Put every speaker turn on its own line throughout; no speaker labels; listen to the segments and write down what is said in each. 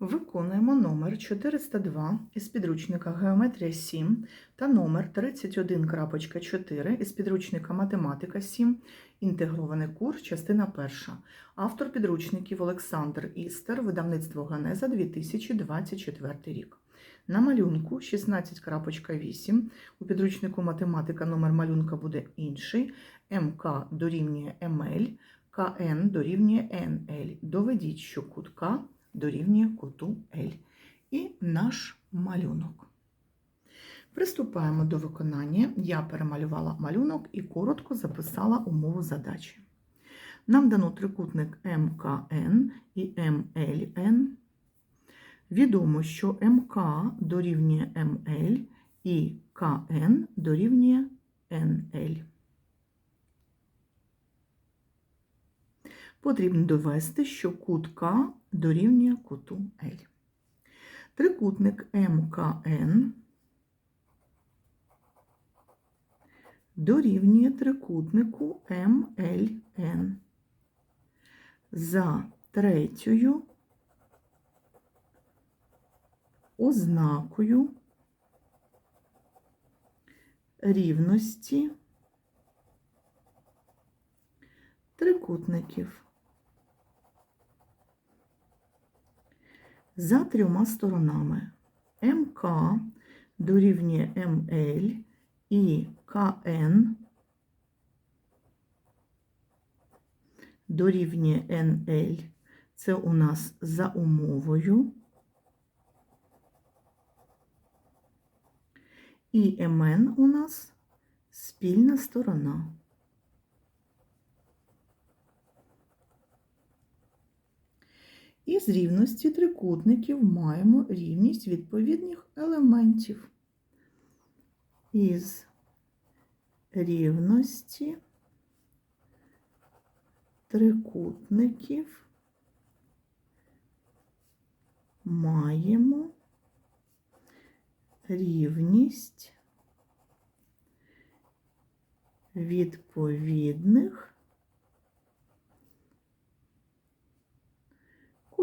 Виконуємо номер 402 із підручника Геометрія 7 та номер 31.4 із підручника Математика 7, інтегрований курс, частина 1. Автор підручників Олександр Істер, видавництво Ганеза 2024 рік. На малюнку 16.8 у підручнику математика номер малюнка буде інший. МК дорівнює МЛ, КН дорівнює НЛ. Доведіть, що кут К дорівнює куту L. І наш малюнок. Приступаємо до виконання. Я перемалювала малюнок і коротко записала умову задачі. Нам дано трикутник МКН і МЛН. Відомо, що МК дорівнює МЛ і КН дорівнює НЛ. Потрібно довести, що кут К дорівнює куту L. Трикутник МКН дорівнює трикутнику МЛН. За третьою ознакою рівності трикутників. За трьома сторонами МК дорівнює МЛ і КН дорівнює НЛ. Це у нас за умовою. І МН у нас спільна сторона. Із рівності трикутників маємо рівність відповідних елементів. Із рівності трикутників маємо рівність відповідних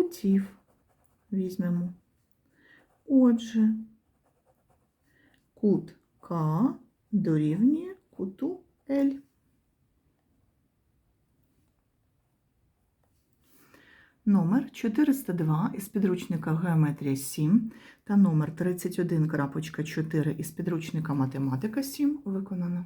кутів візьмемо. Отже, кут К дорівнює куту L. Номер 402 із підручника Геометрія 7 та номер 31.4 із підручника Математика 7 виконано.